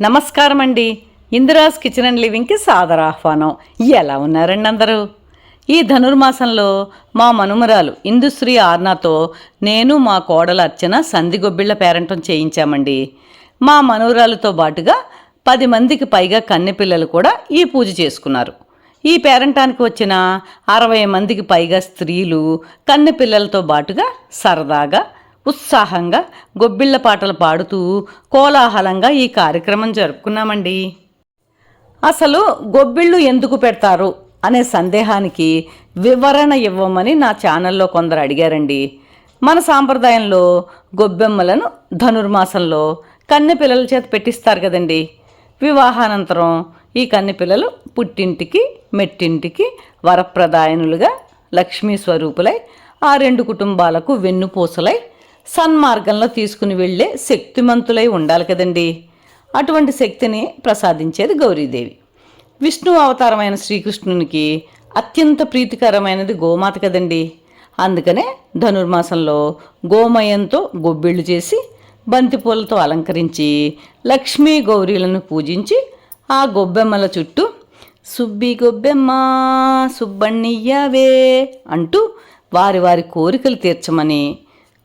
నమస్కారం అండి Indira's kitchen and లివింగ్కి సాదర ఆహ్వానం. ఎలా ఉన్నారండి అందరూ? ఈ ధనుర్మాసంలో మా మనుమరాలు ఇందుశ్రీ ఆర్నాతో నేను మా కోడల అర్చన సందిగొబ్బిళ్ళ పేరంటం చేయించామండి. మా మనుమరాలతో పాటుగా పది మందికి పైగా కన్నెపిల్లలు కూడా ఈ పూజ చేసుకున్నారు. ఈ పేరంటానికి వచ్చిన అరవై మందికి పైగా స్త్రీలు కన్నెపిల్లలతో బాటుగా సరదాగా ఉత్సాహంగా గొబ్బిళ్ళ పాటలు పాడుతూ కోలాహలంగా ఈ కార్యక్రమం జరుపుకున్నామండి. అసలు గొబ్బిళ్ళు ఎందుకు పెడతారు అనే సందేహానికి వివరణ ఇవ్వమని నా ఛానల్లో కొందరు అడిగారండి. మన సాంప్రదాయంలో గొబ్బెమ్మలను ధనుర్మాసంలో కన్నె పిల్లల చేత పెట్టిస్తారు కదండి. వివాహానంతరం ఈ కన్నె పిల్లలు పుట్టింటికి మెట్టింటికి వరప్రదాయనులుగా లక్ష్మీ స్వరూపులై ఆ రెండు కుటుంబాలకు వెన్నుపూసలై సన్మార్గంలో తీసుకుని వెళ్ళే శక్తిమంతులై ఉండాలి కదండి. అటువంటి శక్తిని ప్రసాదించేది గౌరీదేవి. విష్ణు అవతారమైన శ్రీకృష్ణునికి అత్యంత ప్రీతికరమైనది గోమాత కదండి. అందుకనే ధనుర్మాసంలో గోమయంతో గొబ్బిళ్ళు చేసి బంతిపూలతో అలంకరించి లక్ష్మీ గౌరీలను పూజించి ఆ గొబ్బెమ్మల చుట్టూ సుబ్బి గొబ్బెమ్మ సుబ్బణ్ణియ్యవే అంటూ వారి వారి కోరికలు తీర్చమని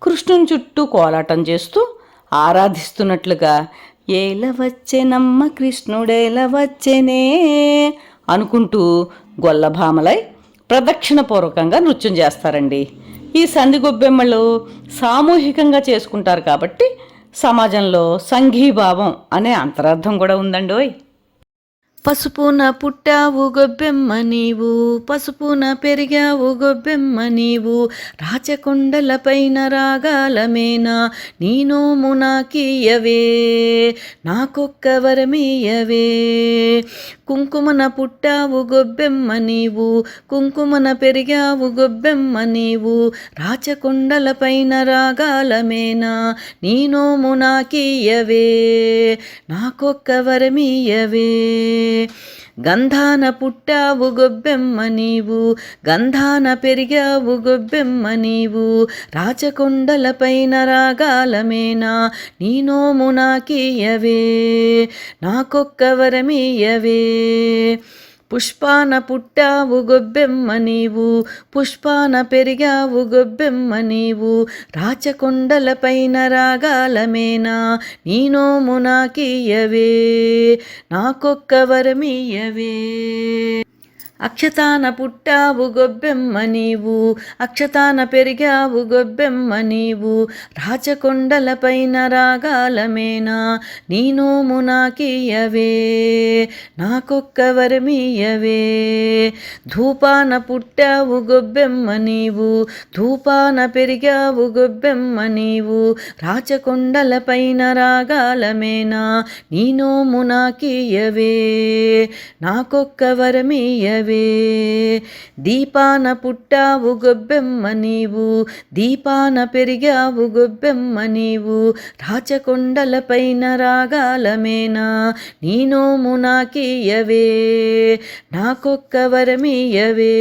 కృష్ణుని చుట్టూ కోలాటం చేస్తూ ఆరాధిస్తున్నట్లుగా ఏల వచ్చెనమ్మ కృష్ణుడేల వచ్చెనే అనుకుంటూ గొల్లభామలై ప్రదక్షిణపూర్వకంగా నృత్యం చేస్తారండి. ఈ సంధి గొబ్బెమ్మలు సామూహికంగా చేసుకుంటారు కాబట్టి సమాజంలో సంఘీభావం అనే అంతరార్థం కూడా ఉందండోయ్. పసుపున పుట్టావు గొబ్బెమ్మ నీవు పసుపున పెరిగావు గొబ్బెమ్మ నీవు రాచకొండలపైన రాగాలమేనా నీనో నోము నాకొక్క వరమీయవే. కుంకుమన పుట్టావు గొబ్బెమ్మ నీవు కుంకుమన పెరిగావు గొబ్బెమ్మ నీవు రాచకొండలపైన రాగాలమేనా నీ నోము నాకొక్క వరమీయవే. గంధాన పుట్టావు గొబ్బెమ్మ నీవు గంధాన పెరిగావు గొబ్బెమ్మ నీవు. రాచకొండల పైన రాగాలమేనా నీ నోము నాకియవే నాకొక్క వరమీయవే. పుష్పాన పుట్టావు గొబ్బెమ్మ నీవు పుష్పాన పెరిగావు గొబ్బెమ్మ నీవు. రాచకొండలపైన రాగాలమేనా? నీనోము నోము నాకొక్క వరమీయవే అక్షతాన పుట్టావు గొబ్బెమ్మ నీవు అక్షతాన పెరిగావు గొబ్బెమ్మ నీవు రాచకొండలపైన రాగాలమేనా నీ నోము నాకియవే నాకొక్క వరమీయవే ధూపాన పుట్టావు గొబ్బెమ్మ నీవు ధూపాన పెరిగావు గొబ్బెమ్మ నీవు రాచకొండలపైన రాగాలమేనా నీ నోము నాకియవే నాకొక్క దీపాన పుట్టావు గొబ్బెమ్మ నీవు దీపాన పెరిగావు గొబ్బెమ్మ నీవు. రాచకొండలపైన రాగాలమేనా నీనోము నాకీయవే నాకొక్క వరమీయవే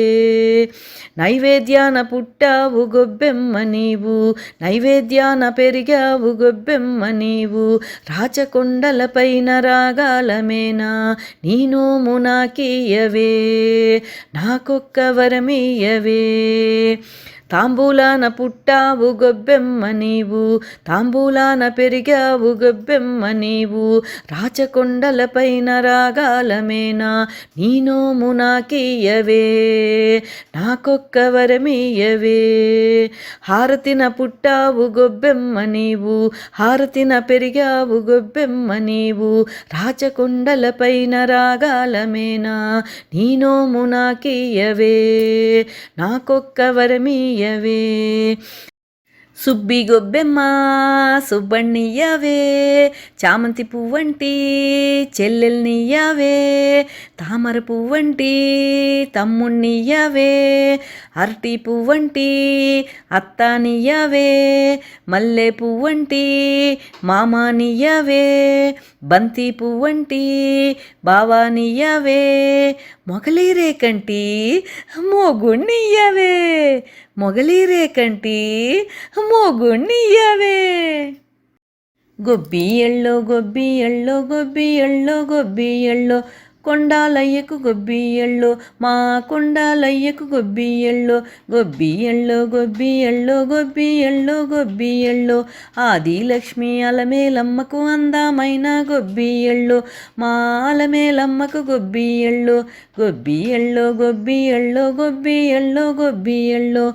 నైవేద్యాన పుట్టావు గొబ్బెమ్మ నీవు నైవేద్యాన పెరిగావు గొబ్బెమ్మ నీవు. రాచకొండలపైన రాగాలమేనా నీనోము నాకీయవే నాకొక్క వరమీయవే తాంబూలాన పుట్టావు గొబ్బెమ్మ నీవు తాంబూలాన పెరిగావు గొబ్బెమ్మ నీవు. రాచకొండల పైన రాగాలమేనా నీనోము నాకీయవే నాకొక్క వరమీయవే హారతిన పుట్టావు గొబ్బెమ్మ నీవు హారతిన పెరిగావు గొబ్బెమ్మ నీవు. రాచకొండల పైన రాగాలమేనా నీనోము నాకీయవే నాకొక్క వరమీయ సుబ్బి సుబ్బిగొబ్బెమ్మ సుబ్బణ్ణియ్యవే చామంతి పువ్వంటి చెల్లెల్నియ్యవే తామర పువ్వంటి తమ్ముణ్ణియ్యవే అరటి పువ్వంటి అత్తానియ్యవే మల్లె పువ్వంటి మామానియ్యవే బంతి పువ్వంటి బావానియ్యవే మొగలీరే మొగలీరేకంటి మోగుణ్ణియ్యవే. మొగలీరే మొగలీరేకంటి మోగుణ్ణియ్యవే. గొబ్బి ఎళ్ళో గొబ్బి ఎళ్ళో గొబ్బి ఎళ్ళో గొబ్బి ఎళ్ళో కొండాలయ్యకు గొబ్బియళ్ళు మా కొండాలయ్యకు గొబ్బియళ్ళు గొబ్బియళ్ళు గొబ్బియళ్ళు గొబ్బియళ్ళు ఆది ఆదిలక్ష్మి అలమేలమ్మకు అందమైన గొబ్బియళ్ళు మా అలమేలమ్మకు గొబ్బియళ్ళు గొబ్బియళ్ళు గొబ్బియళ్ళు గొబ్బియళ్ళు గొబ్బియళ్ళు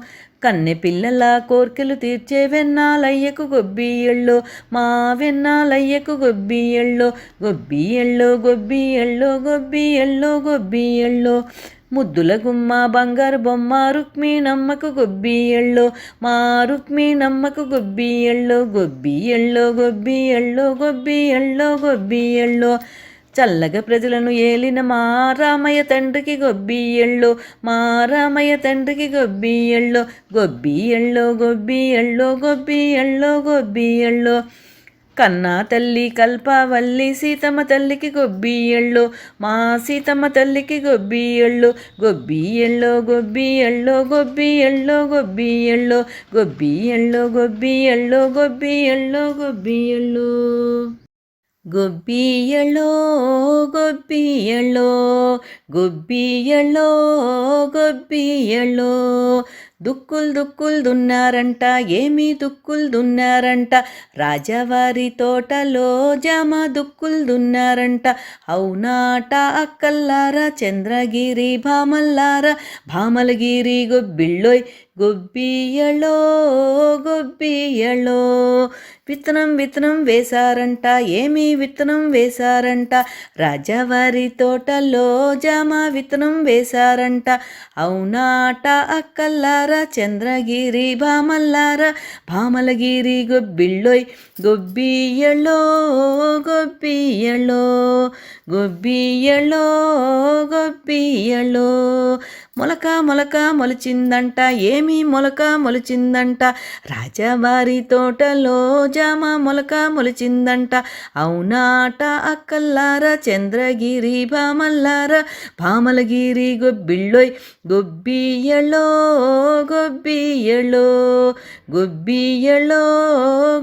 కన్నె పిల్లల కోర్కెలు తీర్చే వెన్నాలయ్యకు గొబ్బియళ్ళో మా వెన్నాలయ్యకు గొబ్బి గొబ్బియళ్ళు గొబ్బి ఎళ్ళో గొబ్బియళ్ళో ముద్దుల గుమ్మ బంగారు బొమ్మ రుక్మిణమ్మకు గొబ్బి ఎళ్ళో మా రుక్మిణమ్మకు గొబ్బి ఎళ్ళో గొబ్బి ఎళ్ళో గొబ్బి ఎళ్ళో గొబ్బి ఎళ్ళో గొబ్బి ఎళ్ళో చల్లగ ప్రజలను ఏలిన మారామయ్య తండ్రికి గొబ్బియళ్ళో మారామయ్య తండ్రికి గొబ్బియళ్ళో గొబ్బియళ్ళో గొబ్బియళ్ళో గొబ్బియళ్ళో గొబ్బియళ్ళో కన్నా తల్లి కల్పవల్లి సీతమ్మ తల్లికి గొబ్బియళ్ళో మా సీతమ్మ తల్లికి గొబ్బియళ్ళో గొబ్బియళ్ళో గొబ్బియళ్ళో గొబ్బియళ్ళో గొబ్బియళ్ళో గొబ్బియళ్ళో గొబ్బియళ్ళో గొబ్బియళ్ళో గొబ్బియళ్ళో ಗುಬ್ಬಿಯಳೋ ಗುಬ್ಬಿಯಳೋ ಗುಬ್ಬಿಯಳೋ ಗುಬ್ಬಿಯಳೋ దుక్కులు దుక్కులు దున్నారంట ఏమి దుక్కులు దున్నారంట. రాజావారి తోటలో జామ దుక్కులు దున్నారంట. అవునాట అక్కల్లారా చంద్రగిరి భామల్లారా. భామలగిరి గొబ్బిళ్ళోయ్ గొబ్బియలో గొబ్బియలో విత్తనం విత్తనం వేశారంట ఏమి విత్తనం వేశారంట. రాజావారి తోటలో జామ విత్తనం వేశారంట. అవునాట అక్కల్లారా ಚಂದ್ರಗಿರಿ ಬಾಮಲ್ಲಾರ ಬಾಮಲಗಿರಿ ಗೊಬ್ಬಿಳ್ಳೊಯ್ ಗೊಬ್ಬಿಯಳೋ ಗೊಬ್ಬಿಯಳೋ ಗೊಬ್ಬಿಯಳೋ ಗೊಬ್ಬಿಯಳೋ మొలక మొలక మొలిచిందంట ఏమి మొలక మొలిచిందంట. రాజవారి తోటలో జామ మొలక మొలిచిందంట. అవునాట అక్కల్లారా చంద్రగిరి భామల్లార. భామలగిరి గొబ్బిళ్ళోయ్ గొబ్బియలో గొబ్బియలో గొబ్బియలో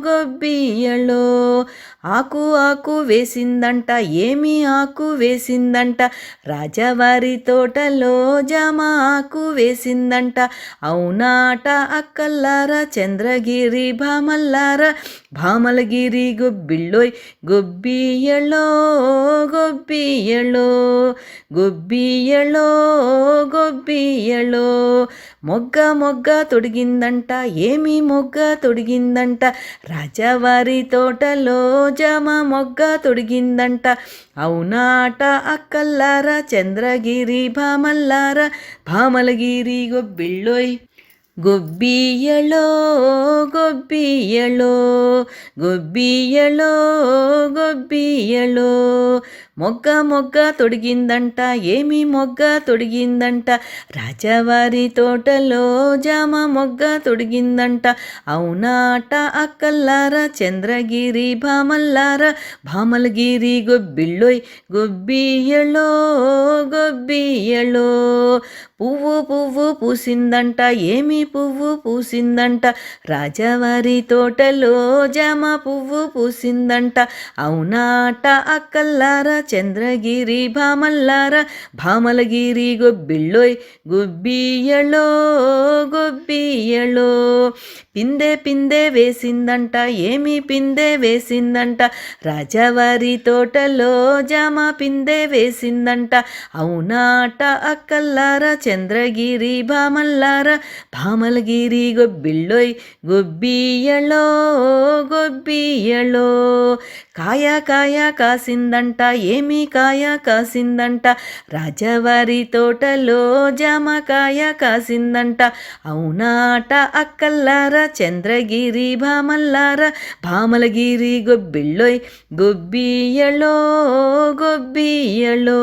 గొబ్బియలో. ఆకు ఆకు వేసిందంట ఏమి ఆకు వేసిందంట? రాజవారి తోటలో జామ ఆకు వేసిందంట. అవునాట అక్కల్లారా చంద్రగిరి భామల్లారా? భామలగిరి గొబ్బిళ్ళోయ్ గొబ్బియలో గొబ్బియలో. గొబ్బియలో గొబ్బియలో. మొగ్గ మొగ్గ తొడిగిందంట ఏమి మొగ్గ తొడిగిందంట. రాజవారి తోటలో జామ మొగ్గ తొడిగిందంట. అవునాట అక్కల్లారా చంద్రగిరి భామల్లారా భామలగిరి గొబ్బిళ్ళోయ్. గొబ్బియలో గొబ్బియలో గొబ్బియలో గొబ్బియలో మొగ్గ మొగ్గ తొడిగిందంట ఏమి మొగ్గ తొడిగిందంట. రాజావారి తోటలో జామ మొగ్గ తొడిగిందంట. అవునాట అక్కల్లారా చంద్రగిరి భామల్లారా? భామలగిరి గొబ్బిళ్ళోయ్ గొబ్బియలో గొబ్బియలో పువ్వు పువ్వు పూసిందంట ఏమి పువ్వు పూసిందంట. రాజావారి తోటలో జామ పువ్వు పూసిందంట. అవునాట అక్కల్లారా ಚಂದ್ರಗಿರಿ ಭಾಮಲ್ಲಾರ ಭಾಮಲಗಿರಿ ಗೊಬ್ಬಿಳ್ಳೋಯ್ ಗುಬ್ಬಿಯಳೋ ಗೊಬ್ಬಿಯಳೋ పిందే పిందే వేసిందంట ఏమి పిందే వేసిందంట. రాజావారి తోటలో జామ పిందే వేసిందంట. అవునాట అక్కల్లారా చంద్రగిరి భామల్లారా. భామలగిరి గొబ్బిళ్ళోయ్ గొబ్బియలో గొబ్బియలో కాయ కాయ కాసిందంట ఏమి కాయ కాసిందంట. రాజావారి తోటలో జామకాయ కాసిందంట. అవునాట అక్కల్లారా ಚಂದ್ರಗಿರಿ ಭಾಮಲ್ಲಾರ ಭಾಮಲಗಿರಿ ಗೊಬ್ಬಿಳ್ಳೊಯ್ ಗೊಬ್ಬಿಯಳೋ ಗೊಬ್ಬಿಯಳೋ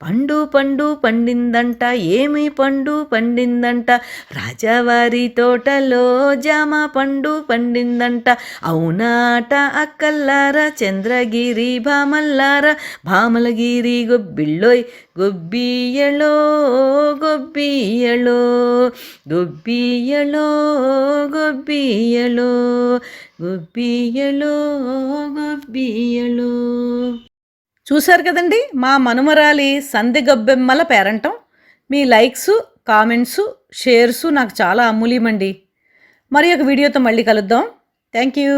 పండు పండు పండిందంట ఏమి పండు పండిందంట? రాజావారి తోటలో జామ పండు పండిందంట. అవునాట అక్కల్లారా చంద్రగిరి భామల్లారా? భామలగిరి గొబ్బిళ్ళోయ్ గొబ్బియలో గొబ్బియలో గొబ్బియలో గొబ్బియలో గొబ్బియలో గొబ్బియలో చూశారు కదండి? మా మనుమరాలి సంధి గబ్బెమ్మల పేరంటం. మీ లైక్స్ కామెంట్స్ షేర్స్ నాకు చాలా అమూల్యమండి. మరి ఒక వీడియోతో మళ్ళీ కలుద్దాం. Thank you.